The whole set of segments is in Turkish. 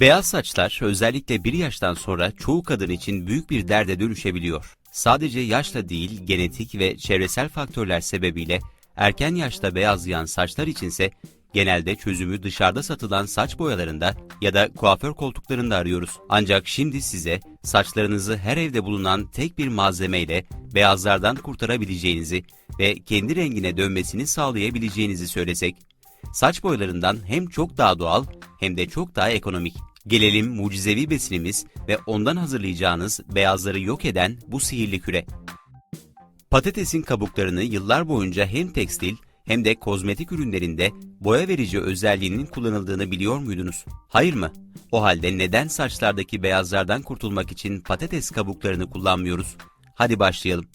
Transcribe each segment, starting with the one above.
Beyaz saçlar özellikle bir yaştan sonra çoğu kadın için büyük bir derde dönüşebiliyor. Sadece yaşla değil, genetik ve çevresel faktörler sebebiyle erken yaşta beyazlayan saçlar içinse genelde çözümü dışarıda satılan saç boyalarında ya da kuaför koltuklarında arıyoruz. Ancak şimdi size saçlarınızı her evde bulunan tek bir malzemeyle beyazlardan kurtarabileceğinizi ve kendi rengine dönmesini sağlayabileceğinizi söylesek, saç boyalarından hem çok daha doğal hem de çok daha ekonomik. Gelelim mucizevi besinimiz ve ondan hazırlayacağınız beyazları yok eden bu sihirli küre. Patatesin kabuklarını yıllar boyunca hem tekstil hem de kozmetik ürünlerinde boya verici özelliğinin kullanıldığını biliyor muydunuz? Hayır mı? O halde neden saçlardaki beyazlardan kurtulmak için patates kabuklarını kullanmıyoruz? Hadi başlayalım.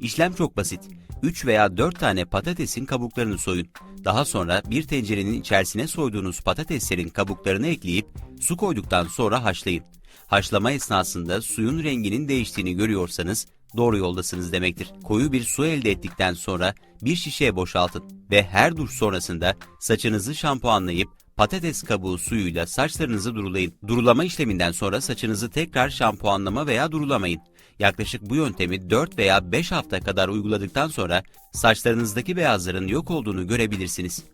İşlem çok basit. 3 veya 4 tane patatesin kabuklarını soyun. Daha sonra bir tencerenin içerisine soyduğunuz patateslerin kabuklarını ekleyip su koyduktan sonra haşlayın. Haşlama esnasında suyun renginin değiştiğini görüyorsanız doğru yoldasınız demektir. Koyu bir su elde ettikten sonra bir şişeye boşaltın ve her duş sonrasında saçınızı şampuanlayıp patates kabuğu suyuyla saçlarınızı durulayın. Durulama işleminden sonra saçınızı tekrar şampuanlama veya durulamayın. Yaklaşık bu yöntemi 4 veya 5 hafta kadar uyguladıktan sonra saçlarınızdaki beyazların yok olduğunu görebilirsiniz.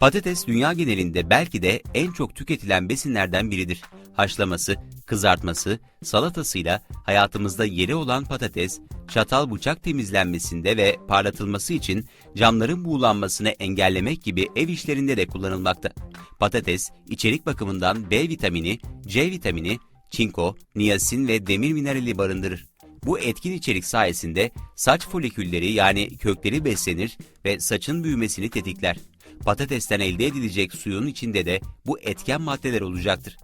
Patates dünya genelinde belki de en çok tüketilen besinlerden biridir. Haşlaması, kızartması, salatasıyla hayatımızda yeri olan patates, çatal bıçak temizlenmesinde ve parlatılması için camların buğulanmasını engellemek gibi ev işlerinde de kullanılmakta. Patates, içerik bakımından B vitamini, C vitamini, çinko, niyasin ve demir minerali barındırır. Bu etkin içerik sayesinde saç folikülleri yani kökleri beslenir ve saçın büyümesini tetikler. Patatesten elde edilecek suyun içinde de bu etken maddeler olacaktır.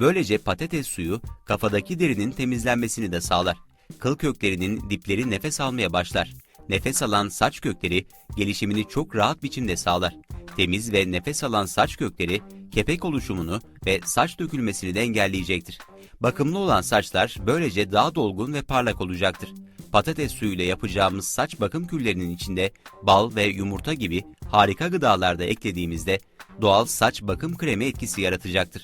Böylece patates suyu kafadaki derinin temizlenmesini de sağlar. Kıl köklerinin dipleri nefes almaya başlar. Nefes alan saç kökleri gelişimini çok rahat biçimde sağlar. Temiz ve nefes alan saç kökleri kepek oluşumunu ve saç dökülmesini de engelleyecektir. Bakımlı olan saçlar böylece daha dolgun ve parlak olacaktır. Patates suyuyla yapacağımız saç bakım küllerinin içinde bal ve yumurta gibi harika gıdalarda eklediğimizde doğal saç bakım kremi etkisi yaratacaktır.